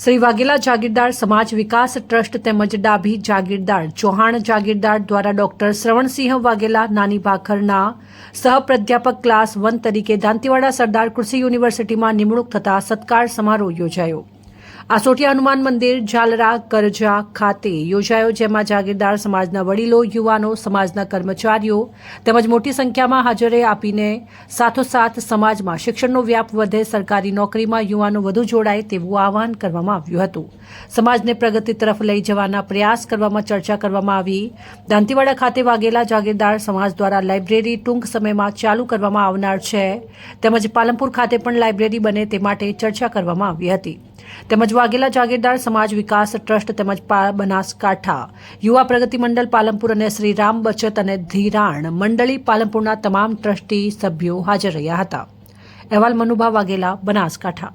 શ્રી વાઘેલા જાગીરદાર સમાજ વિકાસ ટ્રસ્ટ તેમજ ડાભી જાગીરદાર ચૌહાણ જાગીરદાર દ્વારા ડોક્ટર શ્રવણસિંહ વાઘેલા નાની ભાખરના સહપ્રાધ્યાપક ક્લાસ વન તરીકે દાંતીવાડા સરદાર કૃષિ યુનિવર્સિટીમાં નિમણૂક થતા સત્કાર સમારોહ યોજાયો. આસોટિયા હનુમાન મંદિર, ઝાલરા, કરજા ખાતે યોજાયો, જેમાં જાગીરદાર સમાજના વડીલો, યુવાનો, સમાજના કર્મચારીઓ તેમજ મોટી સંખ્યામાં હાજરે આપીને સાથોસાથ સમાજમાં શિક્ષણનો વ્યાપ વધે, સરકારી નોકરીમાં યુવાનો વધુ જોડાય તેવું આહવાન કરવામાં આવ્યું હતું. સમાજને પ્રગતિ તરફ લઈ જવાના પ્રયાસ કરવામાં ચર્ચા કરવામાં આવી. દાંતીવાડા ખાતે વાઘેલા જાગીરદાર સમાજ દ્વારા લાઇબ્રેરી ટૂંક સમયમાં ચાલુ કરવામાં આવનાર છે. તેમજ પાલનપુર ખાતે પણ લાઇબ્રેરી બને તે માટે ચર્ચા કરવામાં આવી હતી. તેમજ વાઘેલા જાગીરદાર સમાજ વિકાસ ટ્રસ્ટ તેમજ બનાસકાંઠા. યુવા પ્રગતિ મંડળ પાલનપુર અને શ્રી રામ બચત અને ધિરાણ મંડળી પાલનપુરના તમામ ટ્રસ્ટી સભ્યો હાજર રહ્યા હતા. અહેવાલ મનુભા વાઘેલા, બનાસકાંઠા.